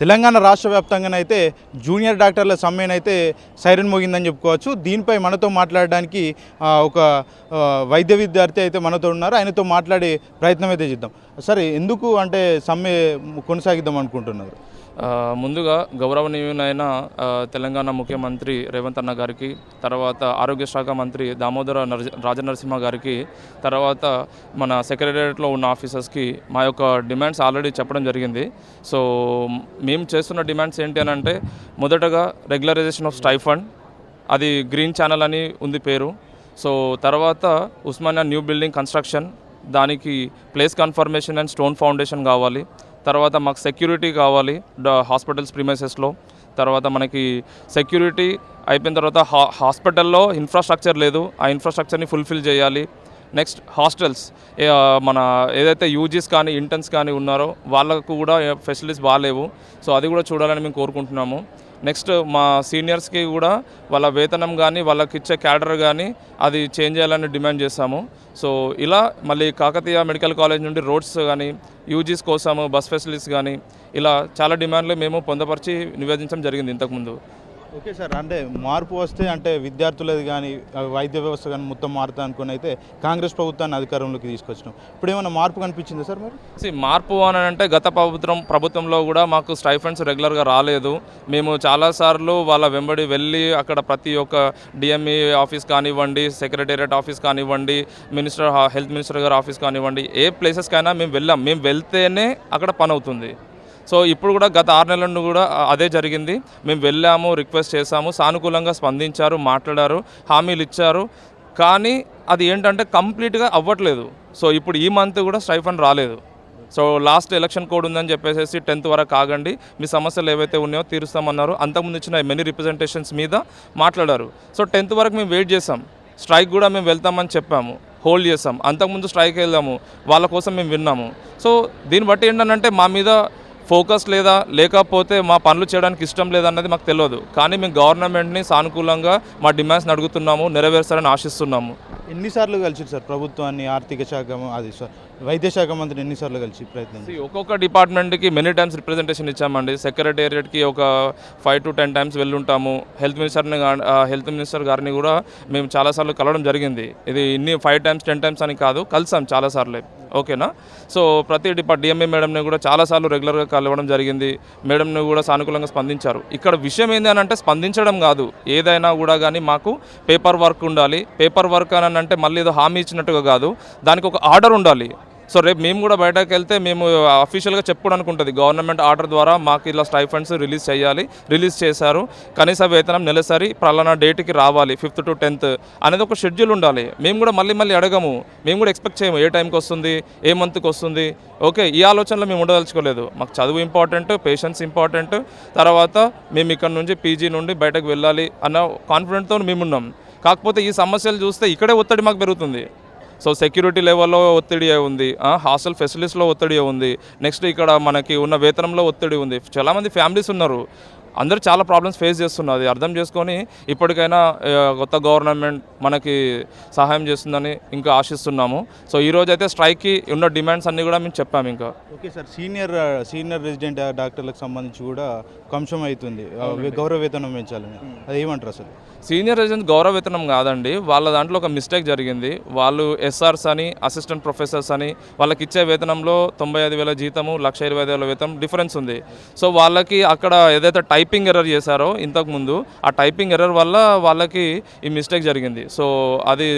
తెలంగాణ రాష్ట్ర వ్యాప్తంగానైతే జూనియర్ డాక్టర్ల సమ్మెనైతే సైరన్ మోగిందని చెప్పుకోవచ్చు. దీనిపై మనతో మాట్లాడడానికి ఒక వైద్య విద్యార్థి అయితే మనతో ఉన్నారు. ఆయనతో మాట్లాడే ప్రయత్నం అయితే చేద్దాం. సరే ఎందుకు అంటే సమ్మె కొనసాగిద్దాం అనుకుంటున్నారు? ముందుగా గౌరవనీయునైన తెలంగాణ ముఖ్యమంత్రి రేవంత్ అన్న గారికి తర్వాత ఆరోగ్య శాఖ మంత్రి దామోదర నర్ రాజనరసింహ గారికి తర్వాత మన సెక్రటరియట్లో ఉన్న ఆఫీసర్స్కి మా యొక్క డిమాండ్స్ ఆల్రెడీ చెప్పడం జరిగింది. సో మేము చేస్తున్న డిమాండ్స్ ఏంటి అని అంటే మొదటగా రెగ్యులరైజేషన్ ఆఫ్ స్టైఫండ్ అది గ్రీన్ ఛానల్ అని ఉంది పేరు. సో తర్వాత ఉస్మానియా న్యూ బిల్డింగ్ కన్స్ట్రక్షన్ దానికి place confirmation and stone foundation కావాలి. తర్వాత మాకు సెక్యూరిటీ కావాలి హాస్పిటల్స్ ప్రిమైసెస్లో తర్వాత మనకి సెక్యూరిటీ అయిపోయిన తర్వాత హా హాస్పిటల్లో ఇన్ఫ్రాస్ట్రక్చర్ లేదు. ఆ ఇన్ఫ్రాస్ట్రక్చర్ని ఫుల్ఫిల్ చేయాలి. నెక్స్ట్ హాస్టల్స్ మన ఏదైతే యూజీస్ కానీ ఇంటర్న్స్ కానీ ఉన్నారో వాళ్ళకు కూడా ఫెసిలిటీస్ బాగాలేవు సో అది కూడా చూడాలని మేము కోరుకుంటున్నాము. నెక్స్ట్ మా సీనియర్స్కి కూడా వాళ్ళ వేతనం కానీ వాళ్ళకి ఇచ్చే క్యాడర్ కానీ అది చేంజ్ చేయాలని డిమాండ్ చేస్తాము సో ఇలా మళ్ళీ కాకతీయ మెడికల్ కాలేజ్ నుండి రోడ్స్ కానీ యూజీస్ కోసము బస్ ఫెసిలిటీస్ కానీ ఇలా చాలా డిమాండ్లు మేము పొందపరిచి నివేదించడం జరిగింది ఇంతకుముందు. ఓకే సార్ అంటే మార్పు వస్తే అంటే విద్యార్థులది కానీ వైద్య వ్యవస్థ కానీ మొత్తం మారుతా అనుకుని అయితే కాంగ్రెస్ ప్రభుత్వాన్ని అధికారంలోకి తీసుకొచ్చినాం. ఇప్పుడు ఏమైనా మార్పు కనిపించిందా సార్ మరి? మార్పు అని అంటే గత ప్రభుత్వం ప్రభుత్వంలో కూడా మాకు స్టైఫండ్స్ రెగ్యులర్గా రాలేదు. మేము చాలాసార్లు వాళ్ళ వెంబడి వెళ్ళి అక్కడ ప్రతి ఒక్క డిఎంఈ ఆఫీస్ కానివ్వండి సెక్రటేరియట్ ఆఫీస్ కానివ్వండి మినిస్టర్ హెల్త్ మినిస్టర్ గారి ఆఫీస్ కానివ్వండి ఏ ప్లేసెస్కైనా మేము వెళ్ళాం. మేము వెళ్తేనే అక్కడ పని అవుతుంది. సో ఇప్పుడు కూడా గత ఆరు నెలల నుండి కూడా అదే జరిగింది. మేము వెళ్ళాము రిక్వెస్ట్ చేశాము. సానుకూలంగా స్పందించారు మాట్లాడారు హామీలు ఇచ్చారు. కానీ అది ఏంటంటే కంప్లీట్గా అవ్వట్లేదు. సో ఇప్పుడు ఈ మంత్ కూడా స్టైఫండ్ రాలేదు. సో లాస్ట్ ఎలక్షన్ కోడ్ ఉందని చెప్పేసి టెన్త్ వరకు ఆగండి. మీ సమస్యలు ఏవైతే ఉన్నాయో తీరుస్తామన్నారు. అంతకుముందు ఇచ్చిన మెనీ రిప్రజెంటేషన్స్ మీద మాట్లాడారు. సో టెన్త్ వరకు మేము వెయిట్ చేసాం స్ట్రైక్ కూడా మేము వెళ్తామని చెప్పాము. హోల్డ్ చేసాం అంతకుముందు స్ట్రైక్ వెళ్దాము వాళ్ళ కోసం మేము విన్నాము. సో దీన్ని బట్టి ఏంటంటే మా మీద ఫోకస్ లేదా లేకపోతే మా పనులు చేయడానికి ఇష్టం లేదన్నది మాకు తెలియదు. కానీ మేము గవర్నమెంట్ని సానుకూలంగా మా డిమాండ్స్ని అడుగుతున్నాము నెరవేర్చాలని ఆశిస్తున్నాము. ఎన్నిసార్లు కలిసి సార్ ప్రభుత్వాన్ని ఆర్థిక శాఖ అది సార్ వైద్య శాఖ మంత్రిని ఎన్నిసార్లు కలిసి ప్రయత్నం? ఒక్కొక్క డిపార్ట్మెంట్కి మెనీ టైమ్స్ రిప్రజెంటేషన్ ఇచ్చామండి. సెక్రటేరియట్కి ఒక ఫైవ్ టు టెన్ టైమ్స్ వెళ్ళుంటాము. హెల్త్ మినిస్టర్ని హెల్త్ మినిస్టర్ గారిని కూడా మేము చాలాసార్లు కలవడం జరిగింది. ఇది ఇన్ని ఫైవ్ టైమ్స్ టెన్ టైమ్స్ అని కాదు కలిసాం చాలాసార్లు ఓకేనా? సో ప్రతి డిపార్ట్ డిఎంఏ మేడంని కూడా చాలాసార్లు రెగ్యులర్గా కలవడం జరిగింది. మేడంని కూడా సానుకూలంగా స్పందించారు. ఇక్కడ విషయం ఏంది అని అంటే స్పందించడం కాదు. ఏదైనా కూడా కానీ మాకు పేపర్ వర్క్ ఉండాలి. పేపర్ వర్క్ అని అంటే మళ్ళీ ఏదో హామీ ఇచ్చినట్టుగా కాదు. దానికి ఒక ఆర్డర్ ఉండాలి. సో రేపు మేము కూడా బయటకు వెళ్తే మేము అఫీషియల్గా చెప్పుకోవడానికి ఉంటుంది గవర్నమెంట్ ఆర్డర్ ద్వారా మాకు ఇలా స్టైఫండ్స్ రిలీజ్ చేయాలి రిలీజ్ చేశారు. కనీస వేతనం నెలసరి పలానా డేట్కి రావాలి ఫిఫ్త్ టు టెన్త్ అనేది ఒక షెడ్యూల్ ఉండాలి. మేము కూడా మళ్ళీ మళ్ళీ అడగము. మేము కూడా ఎక్స్పెక్ట్ చేయము. ఏ టైంకి వస్తుంది ఏ మంత్కి వస్తుంది. ఓకే ఈ ఆలోచనలో మేము ఉండదలుచుకోలేదు. మాకు చదువు ఇంపార్టెంట్ పేషెన్స్ ఇంపార్టెంట్ తర్వాత మేము ఇక్కడ నుంచి పీజీ నుండి బయటకు వెళ్ళాలి అన్న కాన్ఫిడెంట్తో మేమున్నాం. కాకపోతే ఈ సమస్యలు చూస్తే ఇక్కడే ఒత్తిడి మాకు పెరుగుతుంది. సో సెక్యూరిటీ లెవెల్లో ఒత్తిడి ఉంది. హాస్టల్ ఫెసిలిటీస్లో ఒత్తిడి ఉంది. నెక్స్ట్ ఇక్కడ మనకి ఉన్న వేతనంలో ఒత్తిడి ఉంది. చాలామంది ఫ్యామిలీస్ ఉన్నారు. అందరూ చాలా ప్రాబ్లమ్స్ ఫేస్ చేస్తున్నారు. అది అర్థం చేసుకొని ఇప్పటికైనా కొత్త గవర్నమెంట్ మనకి సహాయం చేస్తుందని ఇంకా ఆశిస్తున్నాము. సో ఈ రోజు అయితే స్ట్రైక్కి ఉన్న డిమాండ్స్ అన్నీ కూడా మేము చెప్పాము ఇంకా. Okay sir senior senior resident డాక్టర్లకు సంబంధించి కూడా ఒక అంశం అవుతుంది గౌరవ వేతనం పెంచాలని. అది ఏమంటారు అసలు? సీనియర్ రెసిడెంట్స్ గౌరవ వేతనం కాదండి. వాళ్ళ దాంట్లో ఒక మిస్టేక్ జరిగింది. వాళ్ళు ఎస్ఆర్స్ అని అసిస్టెంట్ ప్రొఫెసర్స్ అని వాళ్ళకి ఇచ్చే వేతనంలో తొంభై ఐదు వేల జీతము లక్ష ఇరవై ఐదు వేల వేతనం డిఫరెన్స్ ఉంది. సో వాళ్ళకి అక్కడ ఏదైతే టైపింగ్ ఎర్రర్ చేశారో ఇంతకుముందు. ఆ టైపింగ్ ఎర్రర్ వల్ల వాళ్ళకి ఈ మిస్టేక్ జరిగింది. సో అది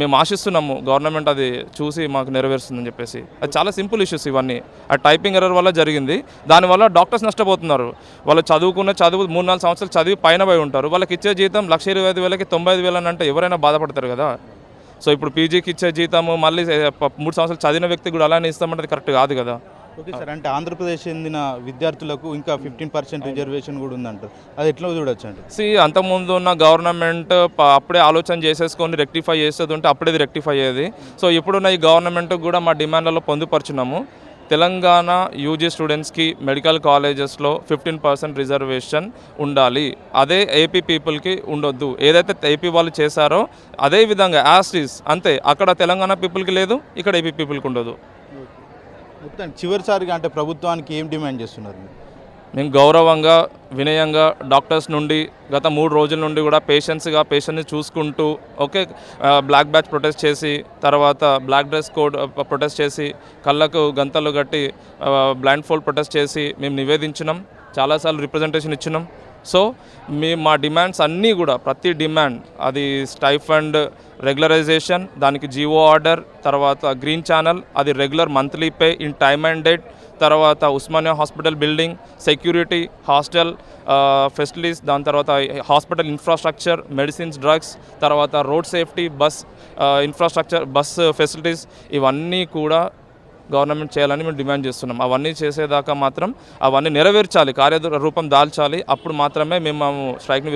మేము ఆశిస్తున్నాము గవర్నమెంట్ అది చూసి మాకు నెరవేరుస్తుందని చెప్పేసి. అది చాలా సింపుల్ ఇష్యూస్ ఇవన్నీ. ఆ టైపింగ్ ఎర్రర్ వల్ల జరిగింది. దానివల్ల డాక్టర్స్ నష్టపోతున్నారు. వాళ్ళు చదువుకున్న చదువు మూడు నాలుగు సంవత్సరాలు చదివి పైన పోయి ఉంటారు. వాళ్ళకి ఇచ్చే జీతం లక్ష ఇరవై ఐదు వేలకి తొంభై ఐదు వేలు అంటే ఎవరైనా బాధపడతారు కదా. సో ఇప్పుడు పీజీకి ఇచ్చే జీతము మళ్ళీ మూడు సంవత్సరాలు చదివిన వ్యక్తి కూడా అలానే ఇస్తామంటే కరెక్ట్ కాదు కదా. ఓకే సార్ అంటే ఆంధ్రప్రదేశ్ చెందిన విద్యార్థులకు ఇంకా ఫిఫ్టీన్ పర్సెంట్ రిజర్వేషన్ కూడా ఉందంటారు. అది ఎట్లా చూడొచ్చు అంటే సి అంతకుముందు ఉన్న గవర్నమెంట్ అప్పుడే ఆలోచన చేసేసుకొని రెక్టిఫై చేసేది ఉంటే అప్పుడే రెక్టిఫై అయ్యేది. సో ఇప్పుడున్న ఈ గవర్నమెంట్ కూడా మా డిమాండ్లలో పొందుపరుచున్నాము. తెలంగాణ యూజీ స్టూడెంట్స్కి మెడికల్ కాలేజెస్లో ఫిఫ్టీన్ పర్సెంట్ రిజర్వేషన్ ఉండాలి. అదే ఏపీ పీపుల్కి ఉండొద్దు. ఏదైతే ఏపీ వాళ్ళు చేశారో అదే విధంగా యాస్టీస్ అంతే. అక్కడ తెలంగాణ పీపుల్కి లేదు ఇక్కడ ఏపీ పీపుల్కి ఉండదు. మొత్తం చివరిసారిగా అంటే ప్రభుత్వానికి ఏం డిమాండ్ చేస్తున్నారు? మేము గౌరవంగా వినయంగా డాక్టర్స్ నుండి గత మూడు రోజుల నుండి కూడా పేషెంట్స్గా పేషెంట్ని చూసుకుంటూ ఓకే బ్లాక్ బ్యాచ్ ప్రొటెస్ట్ చేసి తర్వాత బ్లాక్ డ్రెస్ కోడ్ ప్రొటెస్ట్ చేసి కళ్ళకు గంతలు కట్టి బ్లైండ్ ఫోల్డ్ ప్రొటెస్ట్ చేసి మేము నివేదించినాం. చాలాసార్లు రిప్రజెంటేషన్ ఇచ్చినాం. సో మీ మా డిమాండ్స్ అన్నీ కూడా ప్రతి డిమాండ్ అది స్టైఫండ్ రెగ్యులరైజేషన్ దానికి జిఓ ఆర్డర్ తర్వాత గ్రీన్ ఛానల్ అది regular monthly pay in time and date తర్వాత Osmania hospital building security hostel facilities దాని తర్వాత హాస్పిటల్ ఇన్ఫ్రాస్ట్రక్చర్ మెడిసిన్స్ డ్రగ్స్ తర్వాత road safety bus infrastructure bus facilities ఇవన్నీ కూడా గవర్నమెంట్ చేయాలని మేము డిమాండ్ చేస్తున్నాం. అవన్నీ చేసేదాకా మాత్రం అవన్నీ నెరవేర్చాలి కార్యరూపం దాల్చాలి. అప్పుడు మాత్రమే మేము స్ట్రైక్ని